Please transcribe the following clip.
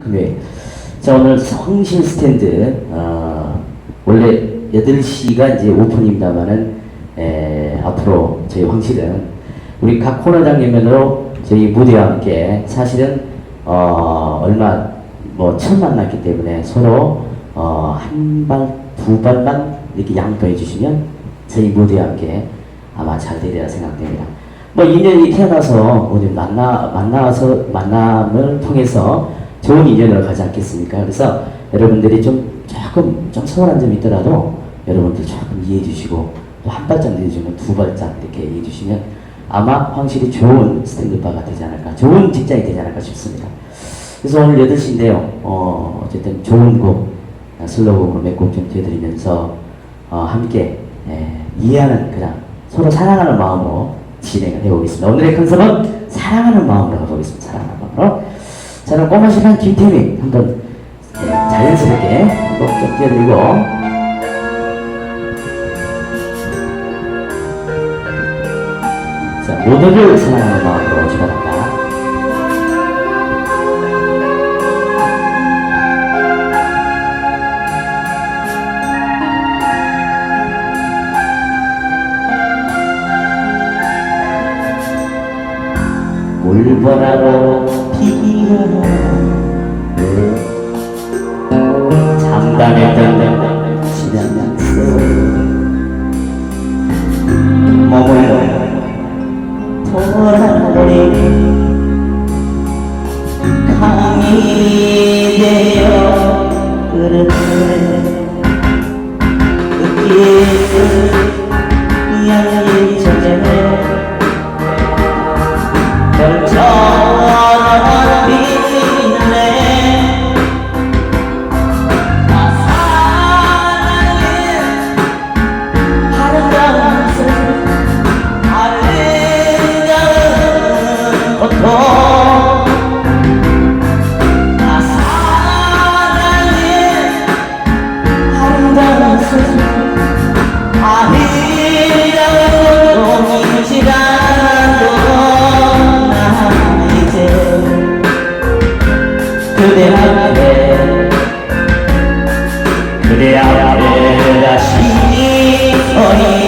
금요일. 자, 오늘 성신 스탠드, 어, 원래 8시가 이제 오픈입니다만은, 에, 앞으로 저희 황실은 우리 각 코너장님으로 저희 무대와 함께 사실은, 어, 얼마, 뭐, 처음 만났기 때문에 서로, 어, 한 발, 두 발만 이렇게 양보해 주시면 저희 무대와 함께 아마 잘 되리라 생각됩니다. 뭐 인연이 태어나서 오늘 만나 만나서 만남을 통해서 좋은 인연으로 가지 않겠습니까? 그래서 여러분들이 좀 조금 좀 서운한 점이 있더라도 여러분들 조금 이해해 주시고 또 한 발짝 내주면 두 발짝 이렇게 이해해 주시면 아마 확실히 좋은 스탠드바가 되지 않을까 좋은 직장이 되지 않을까 싶습니다. 그래서 오늘 8시인데요. 어, 어쨌든 좋은 곡 슬로곡으로 몇 곡좀 띄워드리면서 어, 함께 예, 이해하는 그냥 서로 사랑하는 마음으로 진행을 해보겠습니다. 오늘의 컨셉은 사랑하는 마음으로 가보겠습니다. 사랑하는 마음으로. 저는 꼬마 시간 김태민 한번 예, 자연스럽게 꼭좀 띄워드리고 자, 모두를 사랑하는 마음으로 출발합니다. 물보라로 피어나 잠잠했던 지난 약속 머물러. 돌아오니 강이 되어 흐르네 그 길을 아름다운 시간도 나 이제 그대 앞에 그대 앞에 다시 서니